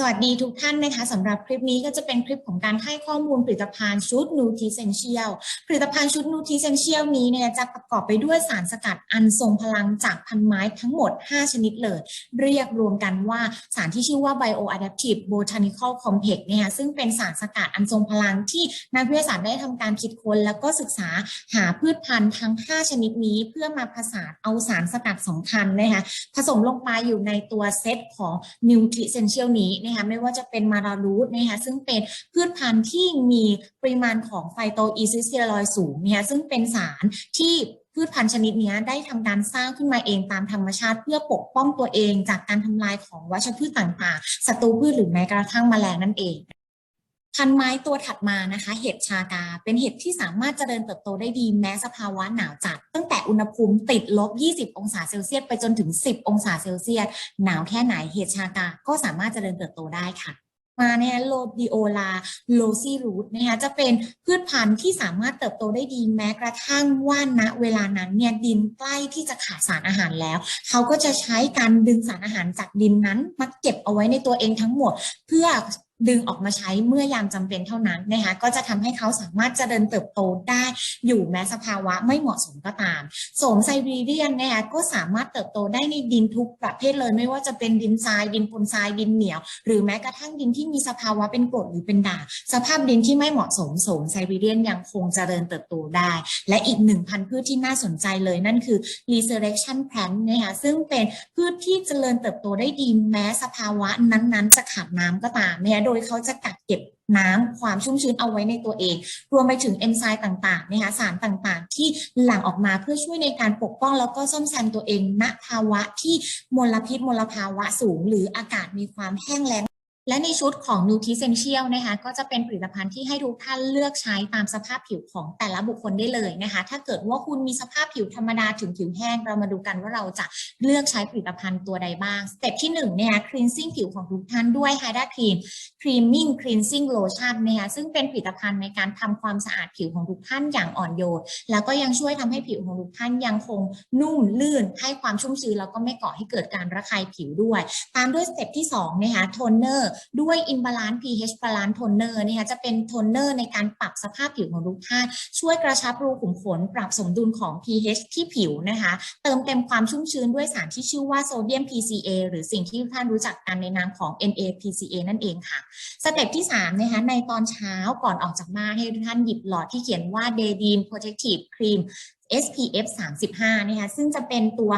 สวัสดีทุกท่านนะคะสำหรับคลิปนี้ก็จะเป็นคลิปของการให้ข้อมูลผลิตภัณฑ์ชุด n u t r i c e n t i a l ผลิตภัณฑ์ชุด n u t r i c e n t i a l นี้เนี่ยจะประกอบไปด้วยสารสกัดอันทรงพลังจากพันไม้ทั้งหมด 5 ชนิดเลย เรียกรวมกันว่าสารที่ชื่อว่า Bioadaptive Botanical Complex เนี่ยซึ่งเป็นสารสกัดอันทรงพลังที่นักวิทยาศาสตร์ได้ทำการคิดค้น แล้วก็ศึกษาหาพืชพันธุ์ทั้ง 5 ชนิดนี้เพื่อมาผสานเอาสารสกัดสำคัญนะคะผสมลงไปอยู่ในตัวเซตของ n u t r i c e n t i a l นี้นะคะไม่ว่าจะเป็นมารารูทนะคะซึ่งเป็นพืชพันธุ์ที่มีปริมาณของไฟโตอีซิสเซียรอยสูงนะคะซึ่งเป็นสารที่พืชพันธุ์ชนิดนี้ได้ทำการสร้างขึ้นมาเองตามธรรมชาติ เพื่อปกป้องตัวเองจากการทำลายของวัชพืชต่างๆศัตรูพืชหรือแม้กระทั่งแมลงนั่นเอง พันไม้ตัวถัดมานะคะ เห็ดชากา เป็นเห็ดที่สามารถเจริญเติบโตได้ดีแม้สภาวะหนาวจัด ตั้งแต่อุณหภูมิติดลบ 20 องศาเซลเซียสไปจนถึง 10 องศาเซลเซียสหนาวแค่ไหนเห็ดชากา ก็สามารถเจริญเติบโตได้ค่ะมาเนี่ยโลดิโอลาโลซีรูทนะคะจะเป็นพืชพันธุ์ที่สามารถเติบโตได้ดีแม้กระทั่งว่าณเวลานั้นเนี่ยดินใกล้ที่จะขาดสารอาหารแล้ว เขาก็จะใช้การดึงสารอาหารจากดินนั้นมาเก็บเอาไว้ในตัวเองทั้งหมด เพื่อ ดึงออกมาใช้เมื่อยามจำเป็นเท่านั้นนะคะก็จะทำให้เขาสามารถจะเจริญเติบโตได้อยู่แม้สภาวะไม่เหมาะสมก็ตามโสมไซบีเรียนนะคะก็สามารถเติบโตได้ในดินทุกประเภทเลยไม่ว่าจะเป็นดินทรายดินปนทรายดินเหนียว หรือแม้กระทั่งดินที่มีสภาวะเป็นกรดหรือเป็นด่างสภาพดินที่ไม่เหมาะสมโสมไซบีเรียนยังคงเจริญเติบโตได้ และอีกหนึ่งพันพืชที่น่าสนใจเลยนั่นคือ resurrection plant นะคะซึ่งเป็นพืชที่เจริญเติบโตได้ดีแม้สภาวะนั้นๆ จะขาดน้ำก็ตามนะคะโดยเขาจะกักเก็บน้ำความชุ่มชื้นเอาไว้ในตัวเอง รวมไปถึงเอนไซม์ต่างๆนะคะสารต่างๆ ที่หลั่งออกมาเพื่อช่วยในการปกป้องแล้วก็ซ่อมแซมตัวเองณภาวะที่มลพิษมลภาวะสูง หรืออากาศมีความแห้งแล้ง และในชุดของ n u t r i c e n t i a l นะคะก็จะเป็นผลิตภัณฑ์ที่ให้ทุกท่านเลือกใช้ตามสภาพผิวของแต่ละบุคคลได้เลยนะคะ ถ้าเกิดว่าคุณมีสภาพผิวธรรมดาถึงผิวแห้ง เรามาดูกันว่าเราจะเลือกใช้ผลิตภัณฑ์ตัวใดบ้างสเต็ปที่1เนี่ย cleansing ผิวของทุกท่านด้วย Hydra Cream Creaming Cleansing Lotion นะคะซึ่งเป็นผลิตภัณฑ์ในการทำความสะอาดผิวของทุกท่านอย่างอ่อนโยนแล้วก็ยังช่วยทำให้ผิวของทุกท่านยังคงนุ่มลื่นให้ความชุ่มชื้นแล้วก็ไม่ก่อให้เกิดการระคายผิวด้วย ตามด้วยสเต็ปที่2นะคะโทนเนอร์ด้วย Imbalance pH Balance Toner นะคะจะเป็นโทนเนอร์ในการปรับสภาพผิวของทุกท่านช่วยกระชับรูขุมขน ปรับสมดุลของ pH ที่ผิวนะคะ เติมเต็มความชุ่มชื้นด้วยสารที่ชื่อว่าโซเดียม PCA หรือสิ่งที่ทุกท่านรู้จักกันในนามของ NAPCA นั่นเองค่ะ สเต็ปที่3นะคะในตอนเช้าก่อนออกจากบ้านให้ทุกท่านหยิบหลอดที่เขียนว่า d a y d e a m Protective Cream SPF 35นะคะซึ่งจะเป็นตัว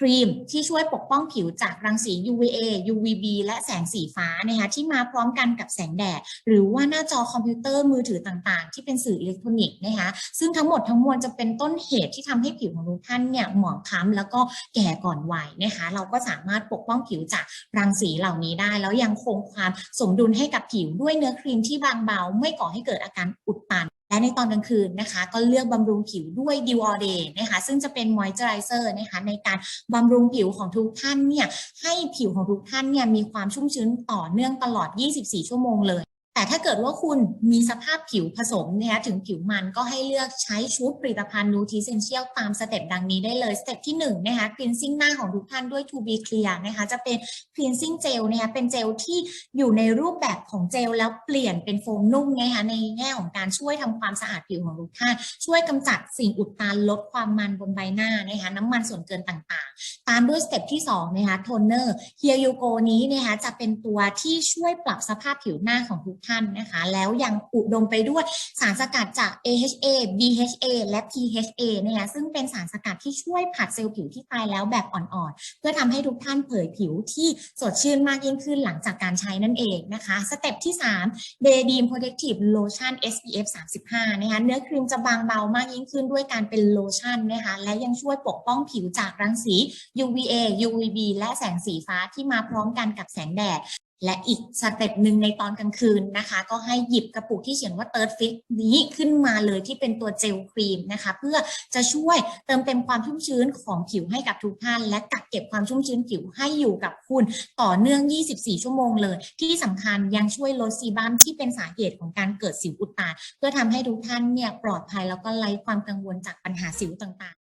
ครีมที่ช่วยปกป้องผิวจากรังสี UVA UVB และแสงสีฟ้านะคะที่มาพร้อมกันกับแสงแดด หรือว่าหน้าจอคอมพิวเตอร์มือถือต่างๆ ที่เป็นสื่ออิเล็กทรอนิกส์นะคะซึ่งทั้งหมดทั้งมวลจะเป็นต้นเหตุที่ทำให้ผิวของทุกท่านเนี่ยหมองคล้ำแล้วก็แก่ก่อนวัยนะคะเราก็สามารถปกป้องผิวจากรังสีเหล่านี้ได้ แล้วยังคงความสมดุลให้กับผิวด้วยเนื้อครีมที่บางเบา ไม่ก่อให้เกิดอาการอุดตัน และในตอนกลางคืนนะคะก็เลือกบำรุงผิวด้วยดิวออเดย์นะคะซึ่งจะเป็นมอยเจอไรเซอร์นะคะในการบำรุงผิวของทุกท่านเนี่ยให้ผิวของทุกท่านเนี่ยมีความชุ่มชื้นต่อเนื่องตลอด 24 ชั่วโมงเลย แต่ถ้าเกิดว่าคุณมีสภาพผิวผสมนะคะถึงผิวมันก็ให้เลือกใช้ชุดผลิตภัณฑ์ n u t r i c e n t i a l ตามสเต็ปดังนี้ได้เลยสเต็ปที่1นะคะ cleansing หน้าของทุกท่านด้วย to be clear นะคะจะเป็น cleansing gel นะคะเป็นเจลที่อยู่ในรูปแบบของเจลแล้วเปลี่ยนเป็นโฟมนุ่มนะคะในแง่ของการช่วยทำความสะอาดผิวของทุกท่าน ช่วยกำจัดสิ่งอุดตันลดความมันบนใบหน้านะคะน้ำมันส่วนเกินต่างๆ ตามด้วยสเต็ปที่2นะคะโทนเนอร์ Here You Go นี้นะคะจะเป็นตัวที่ช่วยปรับสภาพผิวหน้าของทุกท่านนะคะ แล้วยังอุดมไปด้วยสารสกัดจาก AHA BHA และ PHA นะคะซึ่งเป็นสารสกัดที่ช่วยผัดเซลล์ผิวที่ตายแล้วแบบอ่อนๆ เพื่อทำให้ทุกท่านเผยผิวที่สดชื่นมากยิ่งขึ้นหลังจากการใช้นั่นเองนะคะสเต็ปที่3 Day d e a m Protective Lotion SPF 35นะคะเนื้อครีมจะบางเบามากยิ่งขึ้นด้วยการเป็นโลชั่นนะคะและยังช่วยปกป้องผิวจากรังสี UVA UVB และแสงสีฟ้าที่มาพร้อมกันกับแสงแดด และอีกสเต็ปหนึ่งในตอนกลางคืนนะคะ ก็ให้หยิบกระปุกที่เขียนว่า Third Fit นี้ขึ้นมาเลยที่เป็นตัวเจลครีมนะคะ เพื่อจะช่วยเติมเต็มความชุ่มชื้นของผิวให้กับทุกท่าน และกักเก็บความชุ่มชื้นผิวให้อยู่กับคุณต่อเนื่อง 24 ชั่วโมงเลย ที่สำคัญยังช่วยลดซีบัมที่เป็นสาเหตุของการเกิดสิวอุดตันเพื่อทำให้ทุกท่านเนี่ยปลอดภัยแล้วก็ไร้ความกังวลจากปัญหาสิวต่างๆ